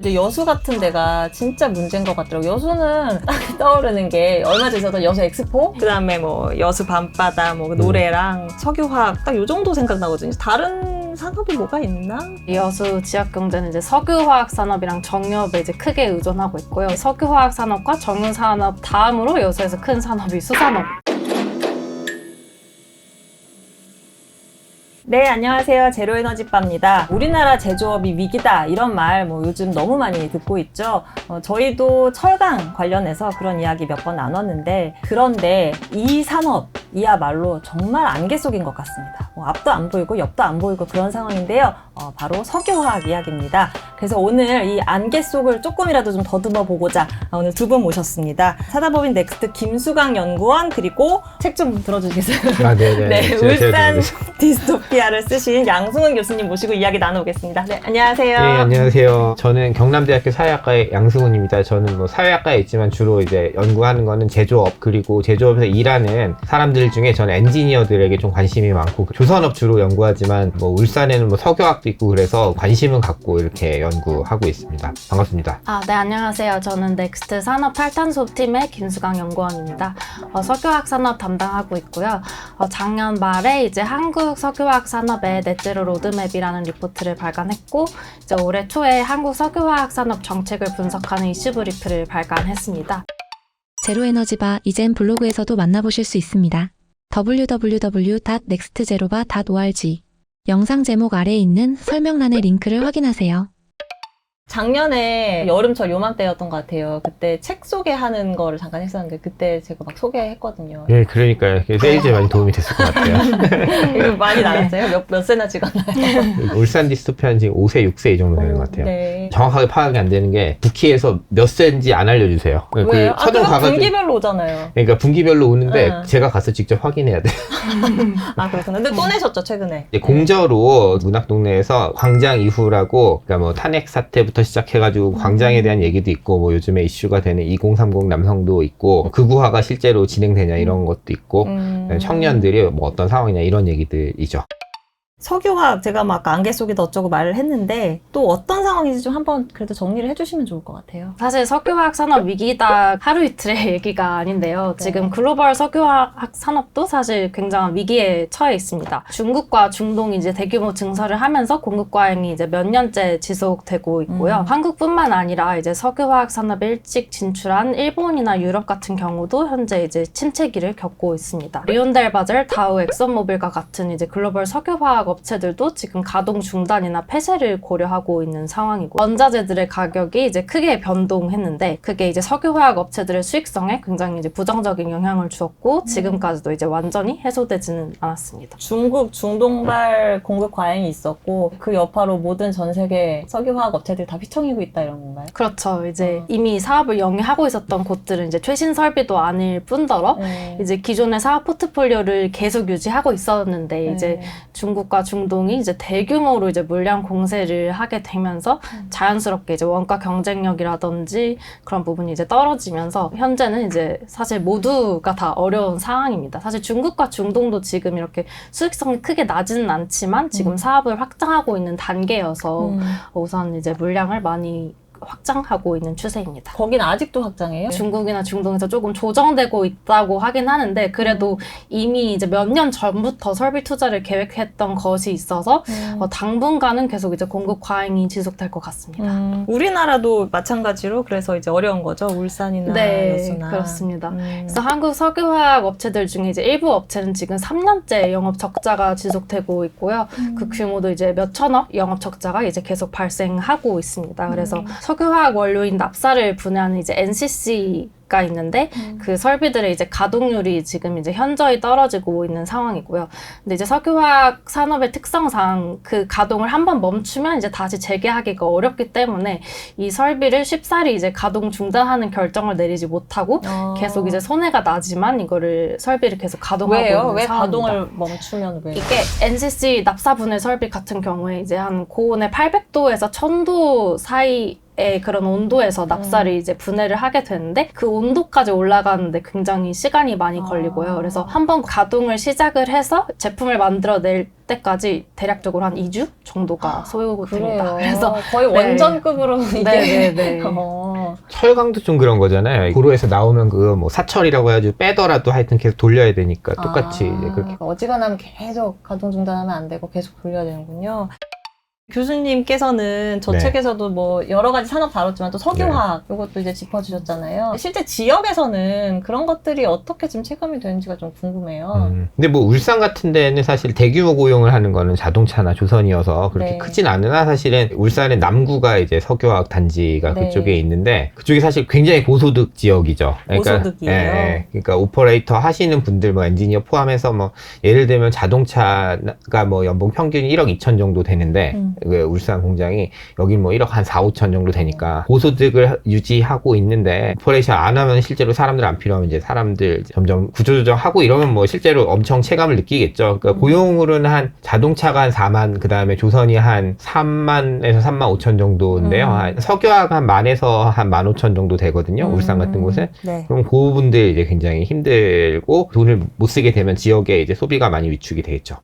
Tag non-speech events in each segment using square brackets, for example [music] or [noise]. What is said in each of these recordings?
이제 여수 같은 데가 진짜 문제인 것 같더라고요. 여수는 딱 떠오르는 게 얼마 전에 있었던 여수 엑스포, 그 다음에 뭐 여수 밤바다, 뭐 노래랑 석유화학 딱 요 정도 생각나거든요. 다른 산업이 뭐가 있나? 여수 지역 경제는 이제 석유화학 산업이랑 정유업에 이제 크게 의존하고 있고요. 석유화학 산업과 정유 산업 다음으로 여수에서 큰 산업이 수산업. 네, 안녕하세요. 제로에너지바입니다. 우리나라 제조업이 위기다. 이런 말 뭐 요즘 너무 많이 듣고 있죠. 어, 저희도 철강 관련해서 그런 이야기 몇 번 나눴는데, 그런데 이 산업, 이야말로 정말 안개 속인 것 같습니다. 뭐 앞도 안 보이고 옆도 안 보이고 그런 상황인데요. 어, 바로 석유화학 이야기입니다. 그래서 오늘 이 안개 속을 조금이라도 좀 더듬어 보고자 오늘 두 분 모셨습니다. 사다법인 넥스트 김수강 연구원, 그리고 책 좀 들어주시겠어요? 아, 네네. [laughs] 네, 제가- 제가 울산. 디스토피아를 쓰신 양승훈 교수님 모시고 이야기 나누겠습니다. 네, 안녕하세요. 네, 안녕하세요. 저는 경남대학교 사회학과의 양승훈입니다. 저는 뭐 사회학과에 있지만 주로 이제 연구하는 거는 제조업, 그리고 제조업에서 일하는 사람들 중에 저는 엔지니어들에게 좀 관심이 많고, 조선업 주로 연구하지만, 뭐 울산에는 뭐 석유학 도 있고 그래서 관심은 갖고 이렇게 연구하고 있습니다. 반갑습니다. 아, 네, 안녕하세요. 저는 넥스트 산업 탈탄소 팀의 김수강 연구원입니다. 어, 석유화학 산업 담당하고 있고요. 어, 작년 말에 이제 한국 석유화학 산업의 넷제로 로드맵이라는 리포트를 발간했고, 이제 올해 초에 한국 석유화학 산업 정책을 분석하는 이슈 브리프를 발간했습니다. 제로에너지바 이젠 블로그에서도 만나보실 수 있습니다. www.nextzeroba.org 영상 제목 아래에 있는 설명란의 링크를 확인하세요. 작년에 여름철 요맘때였던 것 같아요. 그때 책 소개하는 거를 잠깐 했었는데 그때 제가 막 소개했거든요. 네, 그러니까요. 세일즈에 많이 도움이 됐을 것 같아요. [laughs] 이거 많이 나갔어요? 몇, 몇 세나 찍었나요? [laughs] 울산 디스토피아는 지금 5세, 6세 이 정도 되는 것 같아요. 네. 정확하게 파악이 안 되는 게 부키에서 몇 세인지 안 알려주세요. 그 왜요? 아, 서점 그럼 가가지고 분기별로 오잖아요. 그러니까 분기별로 오는데 응. 제가 가서 직접 확인해야 돼. [laughs] 아, 그렇구나. 근데 또 내셨죠, 최근에. 이제 공저로 문학동네에서 광장 이후라고 그러니까 뭐 탄핵 사태부터 시작해가지고 광장에 대한 얘기도 있고 뭐 요즘에 이슈가 되는 2030 남성도 있고 극우화가 실제로 진행되냐 이런 것도 있고 음. 청년들이 뭐 어떤 상황이냐 이런 얘기들이죠. 석유화학 제가 막 안개 속이다 어쩌고 말을 했는데 또 어떤 상황인지 좀 한번 그래도 정리를 해주시면 좋을 것 같아요. 사실 석유화학 산업 위기다 하루 이틀의 [laughs] 얘기가 아닌데요. 네. 지금 글로벌 석유화학 산업도 사실 굉장한 위기에 처해 있습니다. 중국과 중동이 이제 대규모 증설을 하면서 공급 과잉이 이제 몇 년째 지속되고 있고요. 음. 한국뿐만 아니라 이제 석유화학 산업에 일찍 진출한 일본이나 유럽 같은 경우도 현재 이제 침체기를 겪고 있습니다. 리온델바젤, 다우, 엑선모빌과 같은 이제 글로벌 석유화학 업체들도 지금 가동 중단이나 폐쇄를 고려하고 있는 상황이고 원자재들의 가격이 이제 크게 변동했는데 그게 이제 석유화학 업체들의 수익성에 굉장히 이제 부정적인 영향을 주었고 지금까지도 이제 완전히 해소되지는 않았습니다. 중국 중동발 공급 과잉이 있었고 그 여파로 모든 전 세계 석유화학 업체들이 다 휘청이고 있다 이런 건가요? 그렇죠. 이제 어. 이미 사업을 영위하고 있었던 곳들은 이제 최신 설비도 아닐 뿐더러 네. 이제 기존의 사업 포트폴리오를 계속 유지하고 있었는데 네. 이제 중국과 중동이 이제 대규모로 이제 물량 공세를 하게 되면서 음. 자연스럽게 이제 원가 경쟁력이라든지 그런 부분이 이제 떨어지면서 현재는 이제 사실 모두가 다 어려운 상황입니다. 사실 중국과 중동도 지금 이렇게 수익성이 크게 나지는 않지만 지금 음. 사업을 확장하고 있는 단계여서 음. 우선 이제 물량을 많이 확장하고 있는 추세입니다. 거긴 아직도 확장해요? 중국이나 중동에서 조금 조정되고 있다고 하긴 하는데 그래도 이미 이제 몇 년 전부터 설비 투자를 계획했던 것이 있어서 음. 어, 당분간은 계속 이제 공급 과잉이 지속될 것 같습니다. 음, 우리나라도 마찬가지로 그래서 이제 어려운 거죠 울산이나 네, 여수나 그렇습니다. 음. 그래서 한국 석유화학 업체들 중에 이제 일부 업체는 지금 3년째 영업 적자가 지속되고 있고요. 음. 그 규모도 이제 몇 천억 영업 적자가 이제 계속 발생하고 있습니다. 그래서 음. 석유화학 원료인 납사를 분해하는 이제 NCC가 있는데 음. 그 설비들의 이제 가동률이 지금 이제 현저히 떨어지고 있는 상황이고요. 근데 이제 석유화학 산업의 특성상 그 가동을 한번 멈추면 이제 다시 재개하기가 어렵기 때문에 이 설비를 쉽사리 이제 가동 중단하는 결정을 내리지 못하고 어. 계속 이제 손해가 나지만 이거를 설비를 계속 가동하고 왜요? 있는 왜 상황입니다. 가동을 멈추면 왜? 이게 NCC 납사 분해 설비 같은 경우에 이제 한 고온의 800도에서 1000도 사이 그런 온도에서 납사를 이제 분해를 하게 되는데 그 온도까지 올라가는데 굉장히 시간이 많이 아. 걸리고요. 그래서 한번 가동을 시작을 해서 제품을 만들어낼 때까지 대략적으로 한 2주 정도가 소요됩니다. 그래서 거의 네. 원전급으로 이게 네네네. [laughs] 어. 철강도 좀 그런 거잖아요. 고로에서 나오면 그 뭐 사철이라고 해가지고 빼더라도 하여튼 계속 돌려야 되니까 똑같이 아, 이제 그렇게 그러니까 어지간하면 계속 가동 중단하면 안 되고 계속 돌려야 되는군요. 교수님께서는 저 네. 책에서도 뭐 여러 가지 산업 다뤘지만 또 석유화학 이것도 이제 짚어주셨잖아요. 실제 지역에서는 그런 것들이 어떻게 지금 체감이 되는지가 좀 궁금해요. 음. 근데 뭐 울산 같은 데는 사실 대규모 고용을 하는 거는 자동차나 조선이어서 그렇게 네. 크진 않으나 사실은 울산의 남구가 이제 석유화학 단지가 네. 그쪽에 있는데 그쪽이 사실 굉장히 고소득 지역이죠. 고소득이에요? 예, 예. 그러니까 오퍼레이터 하시는 분들 뭐 엔지니어 포함해서 뭐 예를 들면 자동차가 뭐 연봉 평균이 1억 2천 정도 되는데 음. 그 울산 공장이 여기 뭐 1억 한 4, 5천 정도 되니까 고소득을 유지하고 있는데 오퍼레이션 안 하면 실제로 사람들 안 필요하면 이제 사람들 점점 구조조정하고 이러면 뭐 실제로 엄청 체감을 느끼겠죠. 그러니까 음. 고용으로는 한 자동차가 한 4만 그 다음에 조선이 한 3만에서 3만 5천 정도인데요. 음. 한 석유화가 한 만에서 한 1만 5천 정도 되거든요. 울산 같은 음. 곳은. 네. 그럼 그분들 이제 굉장히 힘들고 돈을 못 쓰게 되면 지역에 이제 소비가 많이 위축이 되겠죠.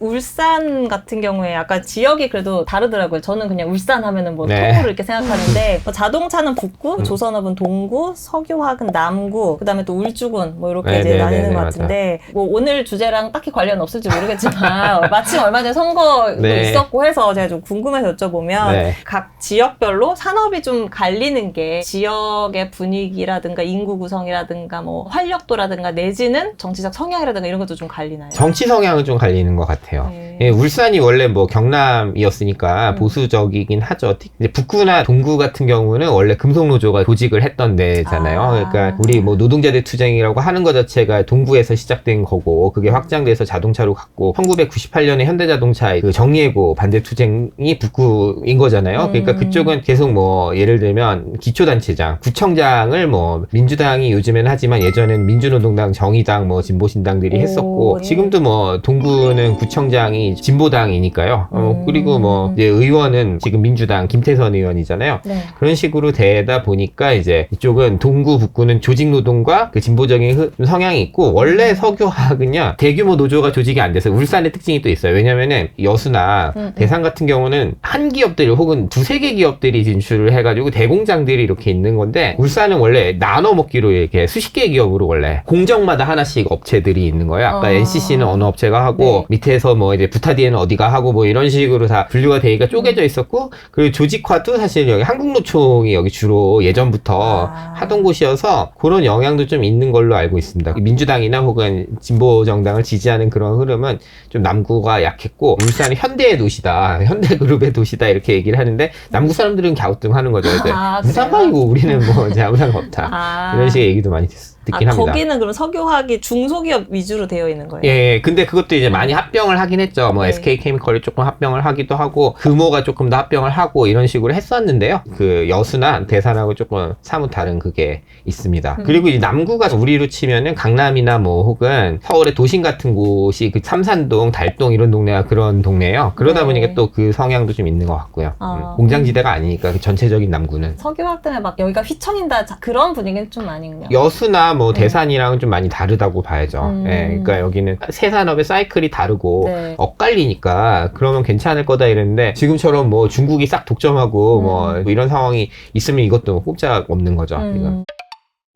울산 같은 경우에 아까 지역이 그래도 다르더라고요. 저는 그냥 울산 하면은 뭐 네. 통으로 이렇게 생각하는데 [laughs] 뭐 자동차는 북구, 음. 조선업은 동구, 석유화학은 남구, 그다음에 또 울주군 뭐 이렇게 네, 이제 네, 나뉘는 네, 네, 것 맞아. 같은데 뭐 오늘 주제랑 딱히 관련 없을지 모르겠지만 [laughs] 마침 얼마 전에 선거도 네. 있었고 해서 제가 좀 궁금해서 여쭤보면 네. 각 지역별로 산업이 좀 갈리는 게 지역의 분위기라든가 인구 구성이라든가 뭐 활력도라든가 내지는 정치적 성향이라든가 이런 것도 좀 갈리나요? 정치 성향은 좀 갈리는 것 같아요. 네. 예, 울산이 원래 뭐 경남이었으니까 음. 보수적이긴 하죠. 근데 북구나 동구 같은 경우는 원래 금속노조가 조직을 했던 데잖아요. 아. 그러니까 우리 뭐 노동자대 투쟁이라고 하는 것 자체가 동구에서 시작된 거고 그게 확장돼서 자동차로 갔고 1998년에 현대자동차 그 정리해고 반대 투쟁이 북구인 거잖아요. 그러니까 음. 그쪽은 계속 뭐 예를 들면 기초단체장, 구청장을 뭐 민주당이 요즘에는 하지만 예전에는 민주노동당, 정의당, 뭐 진보신당들이 오, 했었고 네. 지금도 뭐 동구는 구청 장이 진보당이니까요. 어, 음. 그리고 뭐 이제 의원은 지금 민주당 김태선 의원이잖아요. 네. 그런 식으로 되다 보니까 이제 이쪽은 동구 북구는 조직 노동과 그 진보적인 흐- 성향이 있고 원래 석유화학은요 대규모 노조가 조직이 안 돼서 울산의 특징이 또 있어요. 왜냐면은 여수나 음, 음. 대산 같은 경우는 한 기업들이 혹은 두세 개 기업들이 진출을 해가지고 대공장들이 이렇게 있는 건데 울산은 원래 나눠 먹기로 이렇게 수십 개 기업으로 원래 공정마다 하나씩 업체들이 있는 거예요. 아까 아. NCC는 어느 업체가 하고 네. 밑에서 뭐 이제 부타디에는 어디가 하고 뭐 이런 식으로 다 분류가 되기가 쪼개져 있었고 그리고 조직화도 사실 여기 한국노총이 여기 주로 예전부터 아. 하던 곳이어서 그런 영향도 좀 있는 걸로 알고 있습니다. 민주당이나 혹은 진보 정당을 지지하는 그런 흐름은 좀 남구가 약했고 울산이 현대의 도시다, 현대그룹의 도시다 이렇게 얘기를 하는데 남구 사람들은 갸우뚱하는 거죠. 아? 상관이고 우리는 뭐 이제 아무 상관 없다. 아. 이런 식의 얘기도 많이 듣, 듣긴 아, 합니다. 거기는 그럼 석유화학이 중소기업 위주로 되어 있는 거예요? 예, 예, 근데 그것도 이제 많이 합병을 하긴 했죠. 뭐 네. SK 케미컬이 조금 합병을 하기도 하고 금호가 조금 더 합병을 하고 이런 식으로 했었는데요. 그 여수나 대산하고 조금 사뭇 다른 그게 있습니다. 음. 그리고 이 남구가 우리로 치면은 강남이나 뭐 혹은 서울의 도심 같은 곳이 그 삼산동, 달동 이런 동네가 그런 동네예요. 그러다 네. 보니까 또 그 성향도 좀 있는 것 같고요. 아. 음, 공장지대가 아니니까 그 전체적인 남구는. 석유화학 때문에 막 여기가 휘청인다 자- 그런 분위기는 좀 아니군요. 여수나 뭐 네. 대산이랑은 좀 많이 다르다고 봐야죠. 음. 예, 그러니까 여기는 새 산업의 사이클이 다르고 네. 엇갈리니까 그러면 괜찮을 거다 이랬는데 지금처럼 뭐 중국이 싹 독점하고 음. 뭐 이런 상황이 있으면 이것도 꼼짝 없는 거죠. 이건. 음.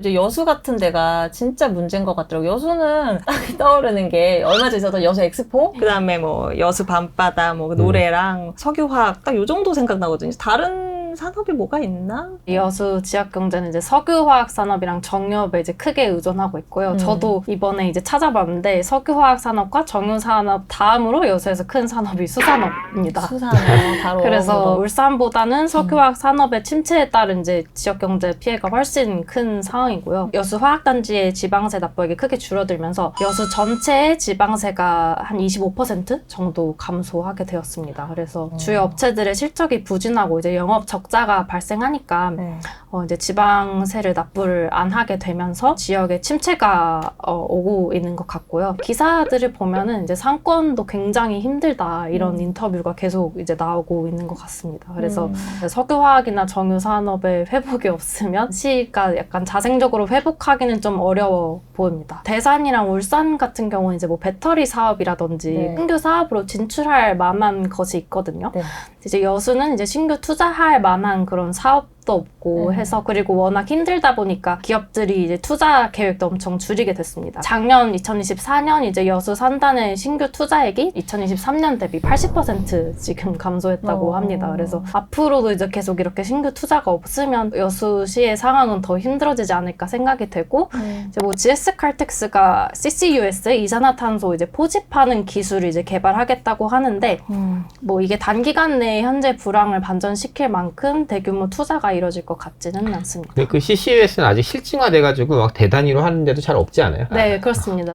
이제 여수 같은 데가 진짜 문제인 것 같더라고요. 여수는 [laughs] 딱 떠오르는 게 얼마 전에 있었던 여수 엑스포, 그 다음에 뭐 여수 밤바다, 뭐 노래랑 석유화학 딱 요 정도 생각나거든요. 다른 산업이 뭐가 있나? 여수 지역 경제는 이제 석유화학 산업이랑 정유업에 이제 크게 의존하고 있고요. 음. 저도 이번에 이제 찾아봤는데 석유화학 산업과 정유 산업 다음으로 여수에서 큰 산업이 수산업입니다. 수산업 바로. [laughs] 그래서 뭐 울산보다는 석유화학 산업의 침체에 따른 이제 지역 경제 피해가 훨씬 큰 상황이고요. 여수 화학단지의 지방세 납부액이 크게 줄어들면서 여수 전체의 지방세가 한 25% 정도 감소하게 되었습니다. 그래서 어. 주요 업체들의 실적이 부진하고 이제 영업 적 적자가 발생하니까 네. 어, 이제 지방세를 납부를 안 하게 되면서 지역에 침체가 어, 오고 있는 것 같고요. 기사들을 보면은 이제 상권도 굉장히 힘들다 이런 음. 인터뷰가 계속 이제 나오고 있는 것 같습니다. 그래서 음. 석유화학이나 정유 산업의 회복이 없으면 시가 약간 자생적으로 회복하기는 좀 어려워 보입니다. 대산이랑 울산 같은 경우는 이제 뭐 배터리 사업이라든지 네. 신규 사업으로 진출할 만한 것이 있거든요. 네. 이제 여수는 이제 신규 투자할 만한 그런 사업 도 없고 네. 해서 그리고 워낙 힘들다 보니까 기업들이 이제 투자 계획도 엄청 줄이게 됐습니다. 작년 2024년 이제 여수 산단의 신규 투자액이 2023년 대비 80% 지금 감소했다고 어. 합니다. 그래서 앞으로도 이제 계속 이렇게 신규 투자가 없으면 여수시의 상황은 더 힘들어지지 않을까 생각이 되고 음. 이제 뭐 GS 칼텍스가 CCUS 이산화탄소 이제 포집하는 기술을 이제 개발하겠다고 하는데 음. 뭐 이게 단기간 내에 현재 불황을 반전시킬 만큼 대규모 투자가 이뤄질 것 같지는 않습니다. 근데 그 CCUS는 아직 실증화돼가지고 막 대단위로 하는데도 잘 없지 않아요? 네, 그렇습니다.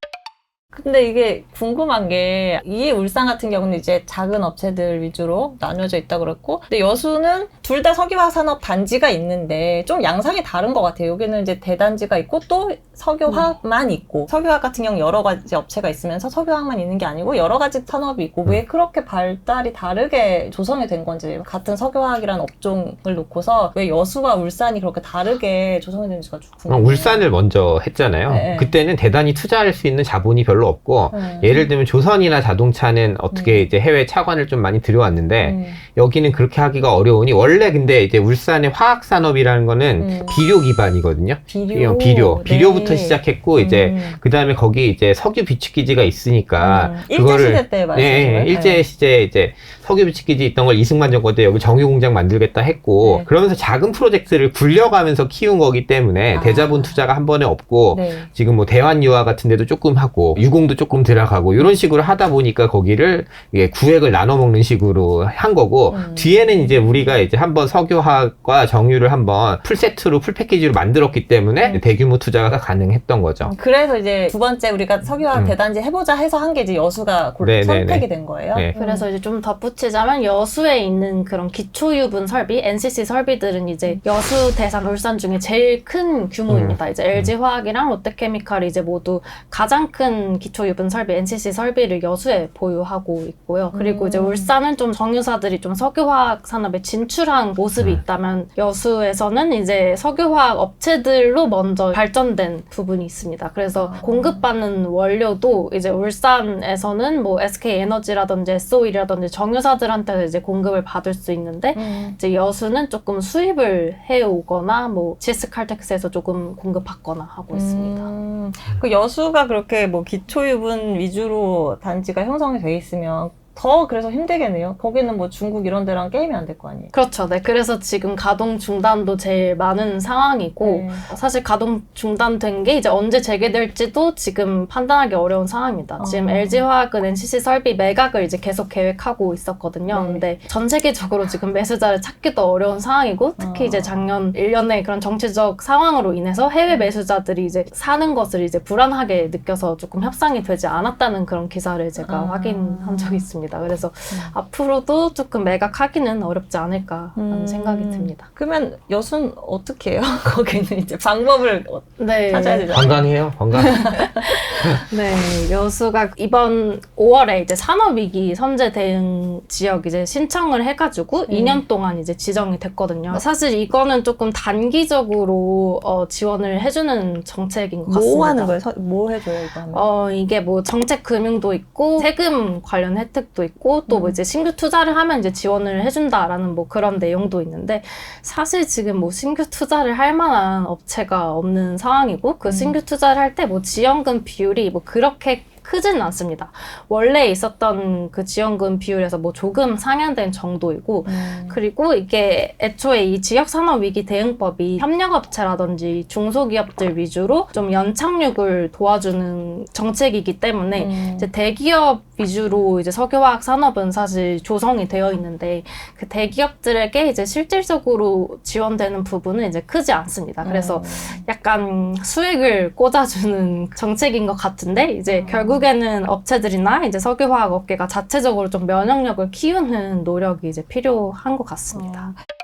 근데 이게 궁금한 게 이 울산 같은 경우는 이제 작은 업체들 위주로 나뉘어져 있다 그랬고 근데 여수는 둘 다 석유화학 산업 단지가 있는데 좀 양상이 다른 것 같아요. 여기는 이제 대단지가 있고 또 석유화학만 있고 석유화학 같은 경우 여러 가지 업체가 있으면서 석유화학만 있는 게 아니고 여러 가지 산업이 있고 왜 그렇게 발달이 다르게 조성이 된 건지 같은 석유화학이라는 업종을 놓고서 왜 여수와 울산이 그렇게 다르게 조성이 되는지가 좀 어, 궁금해요. 울산을 먼저 했잖아요. 네. 그때는 대단히 투자할 수 있는 자본이 별로 없고 네. 예를 들면 조선이나 자동차는 어떻게 음. 이제 해외 차관을 좀 많이 들여왔는데 음. 여기는 그렇게 하기가 어려우니 원래 근데 이제 울산의 화학 산업이라는 거는 음. 비료 기반이거든요. 비료, 비료, 비료부터 네. 시작했고 이제 음. 그 다음에 거기 이제 석유 비축 기지가 있으니까 음. 일제 시대 때 말씀하신 예, 예, 거예요? 일제 시대 이제 석유 비축 기지 있던 걸 이승만 정권 때 여기 정유 공장 만들겠다 했고 네. 그러면서 작은 프로젝트를 굴려가면서 키운 거기 때문에 아. 대자본 투자가 한 번에 없고 네. 지금 뭐 대환 유화 같은 데도 조금 하고 유공도 조금 들어가고 이런 식으로 하다 보니까 거기를 이게 구획을 나눠 먹는 식으로 한 거고 음. 뒤에는 이제 우리가 이제 한번 석유화학과 정유를 한번 풀 세트로 풀 패키지로 만들었기 때문에 음. 대규모 투자가 가능했던 거죠. 그래서 이제 두 번째 우리가 석유화학 음. 대단지 해보자 해서 한 게 이제 여수가 골- 네, 네, 선택이 네. 된 거예요. 네. 그래서 이제 좀 덧붙이자면 여수에 있는 그런 기초유분 설비, NCC 설비들은 이제 여수, 대산, 울산 중에 제일 큰 규모입니다. 이제 LG화학이랑 롯데케미칼이 이제 모두 가장 큰 기초유분 설비, NCC 설비를 여수에 보유하고 있고요. 그리고 이제 음. 울산은 좀 정유사들이 좀 석유화학 산업에 진출한 모습이 음. 있다면 여수에서는 이제 석유화학 업체들로 먼저 발전된 부분이 있습니다. 그래서 아. 공급받는 원료도 이제 울산에서는 뭐 SK 에너지라든지 SO일이라든지 정유사들한테 이제 공급을 받을 수 있는데 음. 이제 여수는 조금 수입을 해오거나 뭐 GS 칼텍스에서 조금 공급받거나 하고 있습니다. 음, 그 여수가 그렇게 뭐 기 초유분 위주로 단지가 형성이 돼 있으면 더 그래서 힘들겠네요. 거기는 뭐 중국 이런 데랑 게임이 안 될 거 아니에요. 그렇죠. 네. 그래서 지금 가동 중단도 제일 많은 상황이고 네. 사실 가동 중단된 게 이제 언제 재개될지도 지금 판단하기 어려운 상황입니다. 어. 지금 LG화학은 NCC 설비 매각을 이제 계속 계획하고 있었거든요. 네. 근데 전 세계적으로 지금 매수자를 찾기도 어려운 상황이고 특히 어. 이제 작년 1년의 그런 정치적 상황으로 인해서 해외 매수자들이 이제 사는 것을 이제 불안하게 느껴서 조금 협상이 되지 않았다는 그런 기사를 제가 아. 확인한 적이 있습니다. 그래서 음. 앞으로도 조금 매각하기는 어렵지 않을까라는 음. 생각이 듭니다. 그러면 여수는 어떻게 해요? 거기는 이제 방법을 어- 네. 찾아야 되잖아요. 관광해요, 관광. [laughs] 네, 여수가 이번 5월에 이제 산업위기 선제 대응 지역 이제 신청을 해가지고 음. 2년 동안 이제 지정이 됐거든요. 사실 이거는 조금 단기적으로 어, 지원을 해주는 정책인 것 같습니다. 뭐 하는 거예요? 서- 뭐 해줘요 이거 하면? 어, 이게 뭐 정책 금융도 있고 세금 관련 혜택 도 있고 또뭐 음. 이제 신규 투자를 하면 이제 지원을 해준다라는 뭐 그런 내용도 있는데 사실 지금 뭐 신규 투자를 할 만한 업체가 없는 상황이고 그 음. 신규 투자를 할 때 뭐 지원금 비율이 뭐 그렇게 크지는 않습니다. 원래 있었던 그 지원금 비율에서 뭐 조금 상향된 정도이고 음. 그리고 이게 애초에 이 지역산업위기 대응법이 협력업체라든지 중소기업들 위주로 좀 연착륙을 도와주는 정책이기 때문에 음. 이제 대기업 위주로 이제 석유화학 산업은 사실 조성이 되어 있는데 그 대기업들에게 이제 실질적으로 지원되는 부분은 이제 크지 않습니다. 그래서 음. 약간 수익을 꽂아주는 정책인 것 같은데 이제 음. 결국 에는 업체들이나 이제 석유화학 업계가 자체적으로 좀 면역력을 키우는 노력이 이제 필요한 것 같습니다. 어.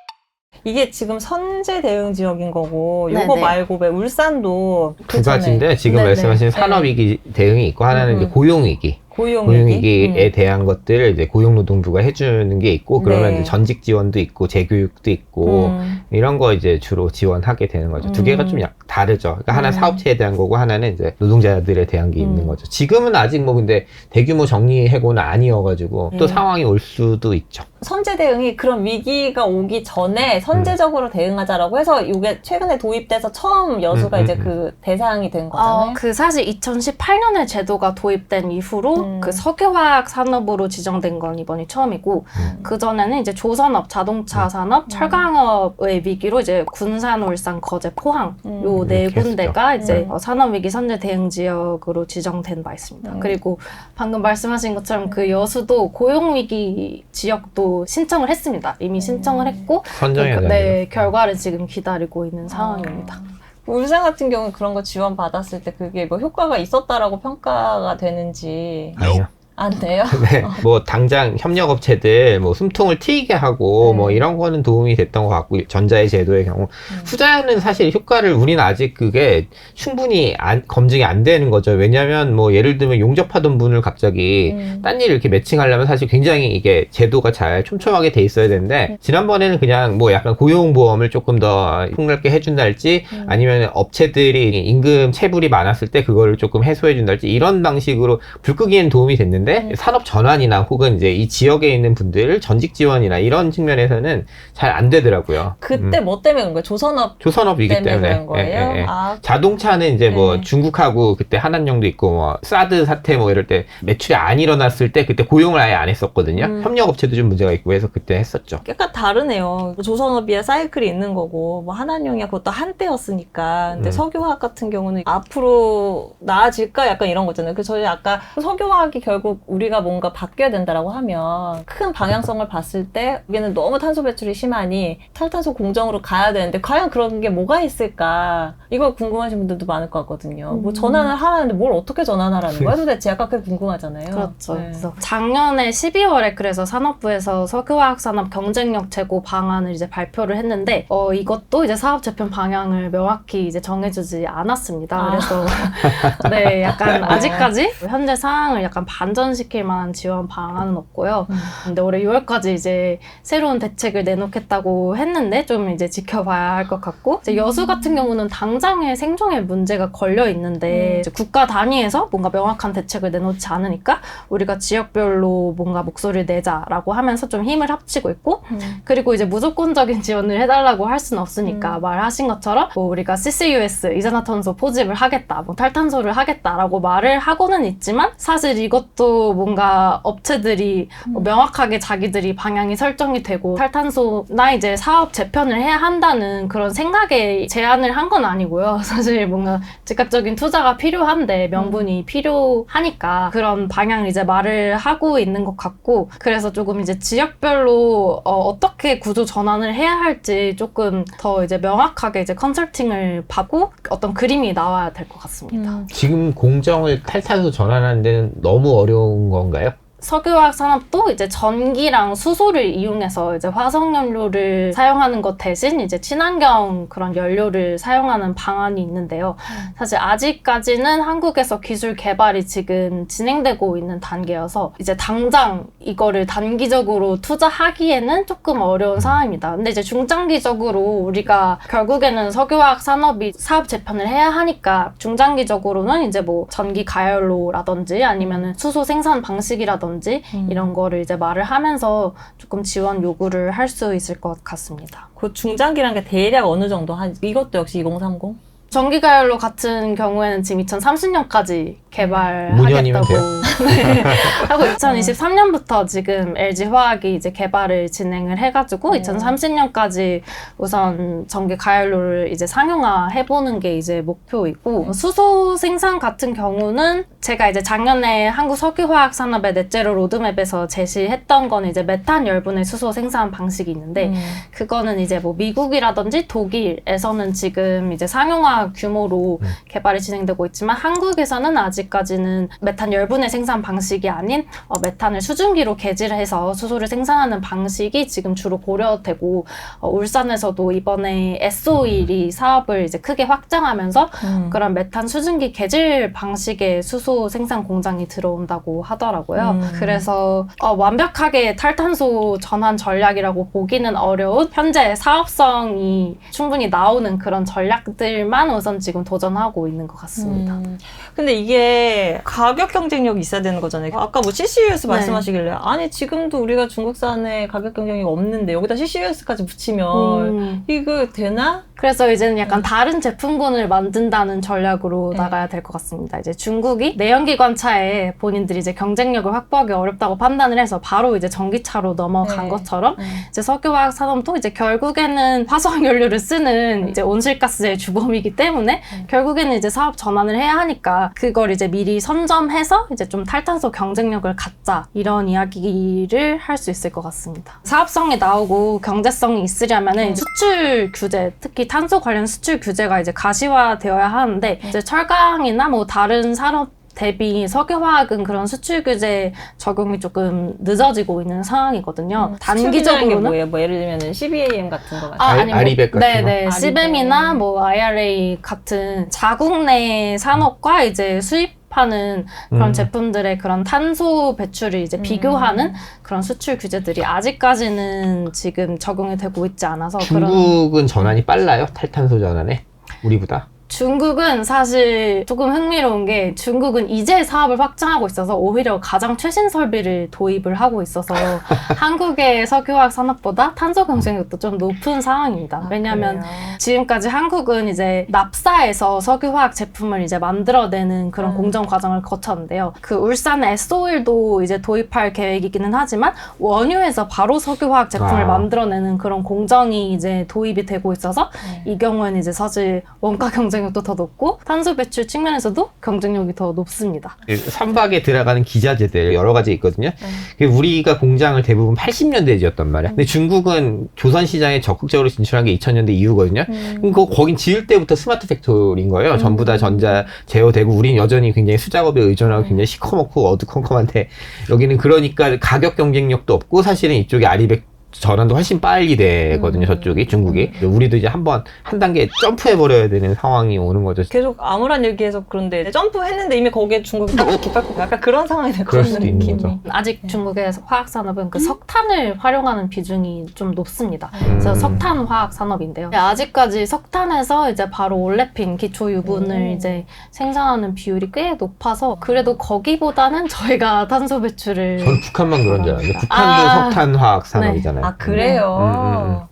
이게 지금 선제 대응 지역인 거고 요거 네네. 말고 왜 울산도 두그 가지인데 지금 네네. 말씀하신 네. 산업 위기 대응이 있고 하나는 음. 이제 고용 위기. 고용 고용위기 에 음. 대한 것들을 이제 고용노동부가 해주는 게 있고 그러면 네. 이제 전직 지원도 있고 재교육도 있고 음. 이런 거 이제 주로 지원하게 되는 거죠. 두 음. 개가 좀 약- 다르죠. 그러니까 하나 음. 사업체에 대한 거고 하나는 이제 노동자들에 대한 게 있는 음. 거죠. 지금은 아직 뭐 근데 대규모 정리 해고는 아니어가지고 또 음. 상황이 올 수도 있죠. 선제 대응이 그런 위기가 오기 전에 선제적으로 대응하자라고 해서 이게 최근에 도입돼서 처음 여수가 음, 음, 이제 음. 그 대상이 된 거잖아요. 어, 그 사실 2018년에 제도가 도입된 이후로 음. 그 석유화학 산업으로 지정된 건 이번이 처음이고 음. 그 전에는 이제 조선업, 자동차 산업, 철강업의 위기로 이제 군산, 울산, 거제, 포항 음. 요네 이렇게 군데가. 이제 음. 어, 산업 위기 선제 대응 지역으로 지정된 바 있습니다. 음. 그리고 방금 말씀하신 것처럼 그 여수도 고용 위기 지역도 신청을 했습니다. 이미 신청을 했고 선정해야 그, 네, 결과를 지금 기다리고 있는 상황입니다. 울산 같은 경우는 그런 거 지원 받았을 때 그게 뭐 효과가 있었다라고 평가가 되는지 아니요. 안 돼요? [laughs] 네. 뭐 당장 협력업체들 뭐 숨통을 트이게 하고 음. 뭐 이런 거는 도움이 됐던 것 같고 전자의 제도의 경우 음. 후자는 사실 효과를 우리는 아직 그게 충분히 안- 검증이 안 되는 거죠. 왜냐하면 뭐 예를 들면 용접하던 분을 갑자기 음. 딴 일을 이렇게 매칭하려면 사실 굉장히 이게 제도가 잘 촘촘하게 돼 있어야 되는데 음. 지난번에는 그냥 뭐 약간 고용보험을 조금 더 폭넓게 해준달지 음. 아니면 업체들이 임금 체불이 많았을 때 그거를 조금 해소해준달지 이런 방식으로 불 끄기에는 도움이 됐는데 음. 산업 전환이나 혹은 이제 이 지역에 있는 분들 전직 지원이나 이런 측면에서는 잘 안 되더라고요. 그때 음. 뭐 때문에 그런 거예요? 조선업 조선업이기 때문에 때문에 그런 거예요? 예, 예, 예. 아, 자동차는 이제 뭐 네. 중국하고 그때 한한령도 있고 뭐 사드 사태 뭐 이럴 때 매출이 안 일어났을 때 그때 고용을 아예 안 했었거든요. 음. 협력업체도 좀 문제가 있고 해서 그때 했었죠. 약간 다르네요. 조선업이야 사이클이 있는 거고, 뭐 한한용이야 그것도 한때였으니까. 근데 음. 석유화학 같은 경우는 앞으로 나아질까 약간 이런 거잖아요. 그 저희 아까 석유화학이 결국 우리가 뭔가 바뀌어야 된다라고 하면 큰 방향성을 봤을 때 여기는 너무 탄소 배출이 심하니 탈탄소 공정으로 가야 되는데 과연 그런 게 뭐가 있을까? 이걸 궁금하신 분들도 많을 것 같거든요. 뭐 음. 전환을 하라는데 뭘 어떻게 전환하라는 거야? 도대체 약간 그게 궁금하잖아요. 그렇죠. 네. 그래서 작년에 12월에 그래서 산업부에서 석유화학 산업 경쟁력 제고 방안을 이제 발표를 했는데 어 이것도 이제 사업 재편 방향을 명확히 이제 정해주지 않았습니다. 아. 그래서 [laughs] 네 약간 아직까지 현재 상황을 약간 반전 시킬 만한 지원 방안은 없고요. 음. 근데 올해 6월까지 이제 새로운 대책을 내놓겠다고 했는데 좀 이제 지켜봐야 할 것 같고 이제 여수 같은 경우는 당장의 생존의 문제가 걸려 있는데 음. 국가 단위에서 뭔가 명확한 대책을 내놓지 않으니까 우리가 지역별로 뭔가 목소리를 내자라고 하면서 좀 힘을 합치고 있고 음. 그리고 이제 무조건적인 지원을 해달라고 할 수는 없으니까 음. 말하신 것처럼 뭐 우리가 CCUS 이산화탄소 포집을 하겠다, 뭐 탈탄소를 하겠다라고 말을 하고는 있지만 사실 이것도 뭔가 업체들이 뭐 음. 명확하게 자기들이 방향이 설정이 되고 탈탄소나 이제 사업 재편을 해야 한다는 그런 생각에 제안을 한 건 아니고요. [laughs] 사실 뭔가 즉각적인 투자가 필요한데 명분이 필요하니까 그런 방향을 이제 말을 하고 있는 것 같고 그래서 조금 이제 지역별로 어, 떻게 구조 전환을 해야 할지 조금 더 이제 명확하게 이제 컨설팅을 받고 어떤 그림이 나와야 될 것 같습니다. 음. 지금 공정을 탈탄소 전환하는 데는 너무 어려운 건가요? 석유화학 산업도 이제 전기랑 수소를 이용해서 이제 화석 연료를 사용하는 것 대신 이제 친환경 그런 연료를 사용하는 방안이 있는데요. 사실 아직까지는 한국에서 기술 개발이 지금 진행되고 있는 단계여서 이제 당장 이거를 단기적으로 투자하기에는 조금 어려운 상황입니다. 근데 이제 중장기적으로 우리가 결국에는 석유화학 산업이 사업 재편을 해야 하니까 중장기적으로는 이제 뭐 전기 가열로라든지 아니면은 수소 생산 방식이라든지 음. 이런 거를 이제 말을 하면서 조금 지원 요구를 할 수 있을 것 같습니다. 그 중장기란 게 대략 어느 정도 한 이것도 역시 2030? 전기 가열로 같은 경우에는 지금 2030년까지 문현이면 개발하겠다고 돼요? [laughs] 네. 하고 2023년부터 지금 LG 화학이 이제 개발을 진행을 해가지고 음. 2030년까지 우선 전기 가열로를 이제 상용화 해보는 게 이제 목표이고 음. 수소 생산 같은 경우는 제가 이제 작년에 한국 석유화학 산업의 넷제로 로드맵에서 제시했던 건 이제 메탄 열분의 수소 생산 방식이 있는데 음. 그거는 이제 뭐 미국이라든지 독일에서는 지금 이제 상용화 규모로 음. 개발이 진행되고 있지만 한국에서는 아직 아직까지는 메탄 열분의 생산 방식이 아닌 어, 메탄을 수증기로 개질해서 수소를 생산하는 방식이 지금 주로 고려되고 어, 울산에서도 이번에 S-오일이 사업을 이제 크게 확장하면서 음. 그런 메탄 수증기 개질 방식의 수소 생산 공장이 들어온다고 하더라고요. 음. 그래서 어, 완벽하게 탈탄소 전환 전략이라고 보기는 어려운 현재 사업성이 충분히 나오는 그런 전략들만 우선 지금 도전하고 있는 것 같습니다. 음. 근데 이게 가격 경쟁력이 있어야 되는 거잖아요. 아까 뭐 CCUS 네. 말씀하시길래 아니 지금도 우리가 중국산에 가격 경쟁력이 없는데 여기다 CCUS까지 붙이면 음. 이거 되나? 그래서 이제는 약간 다른 제품군을 만든다는 전략으로 네. 나가야 될 것 같습니다. 이제 중국이 내연기관 차에 본인들이 이제 경쟁력을 확보하기 어렵다고 판단을 해서 바로 이제 전기차로 넘어간 네. 것처럼 이제 석유화학 산업도 이제 결국에는 화석 연료를 쓰는 이제 온실가스의 주범이기 때문에 결국에는 이제 사업 전환을 해야 하니까 그걸 이제 미리 선점해서 이제 좀 탈탄소 경쟁력을 갖자 이런 이야기를 할 수 있을 것 같습니다. 사업성이 나오고 경제성이 있으려면은 수출 규제, 특히 탄소 관련 수출 규제가 이제 가시화되어야 하는데 이제 철강이나 뭐 다른 산업 대비 석유화학은 그런 수출 규제 적용이 조금 늦어지고 있는 상황이거든요. 음, 수출이라는 게 단기적으로는 뭐예요? 뭐 예를 들면 CBAM 같은 거 같은 아, 알- 아니 뭐, 아리백 같은 네네. 거? 아리백. CBAM이나 뭐 IRA 같은 자국 내 산업과 이제 수입하는 그런 음. 제품들의 그런 탄소 배출을 이제 음. 비교하는 그런 수출 규제들이 아직까지는 지금 적용이 되고 있지 않아서 그런 중국은 전환이 빨라요? 탈탄소 전환에? 우리보다? 중국은 사실 조금 흥미로운 게 중국은 이제 사업을 확장하고 있어서 오히려 가장 최신 설비를 도입을 하고 있어서 [laughs] 한국의 석유화학 산업보다 탄소 경쟁력도 좀 높은 상황입니다. 왜냐하면 그래요? 지금까지 한국은 이제 납사에서 석유화학 제품을 이제 만들어내는 그런 음. 공정 과정을 거쳤는데요. 그 울산 S-오일도 이제 도입할 계획이기는 하지만 원유에서 바로 석유화학 제품을 아. 만들어내는 그런 공정이 이제 도입이 되고 있어서 네. 이 경우에는 이제 사실 원가 경쟁 력도 더 높고 탄소 배출 측면에서도 경쟁력이 더 높습니다. 선박에 들어가는 기자재들 여러 가지 있거든요. 네. 그게 우리가 공장을 대부분 80년대에 지었단 말이야. 근데 중국은 조선 시장에 적극적으로 진출한 게 2000년대 이후거든요. 음. 그 거긴 지을 때부터 스마트 팩토리인 거예요. 전부 다 전자 제어되고 우린 여전히 굉장히 수작업에 의존하고 네. 굉장히 시커멓고 어두컴컴한데 여기는 그러니까 가격 경쟁력도 없고 사실은 이쪽에 아리백 전환도 훨씬 빨리 되거든요. 음. 저쪽이 중국이. 우리도 이제 한번 한 단계 점프해 버려야 되는 상황이 오는 거죠. 계속 암울한 얘기해서 그런데 점프했는데 이미 거기에 중국이 딱 기빨고 약간 그런 상황이 될것 그럴 같은 느낌이. 거죠. 아직 네. 중국의 화학 산업은 그 석탄을 활용하는 비중이 좀 높습니다. 그래서 음. 석탄 화학 산업인데요. 네, 아직까지 석탄에서 이제 바로 올레핀 기초 유분을 오. 이제 생산하는 비율이 꽤 높아서 그래도 거기보다는 저희가 탄소 배출을 저는 북한만 그런 줄 알았는데 북한도 아. 석탄 화학 산업이잖아요. 아 그래요. 음, 음, 음.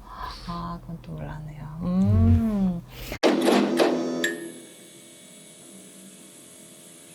아 그건 또 몰랐네요. 음.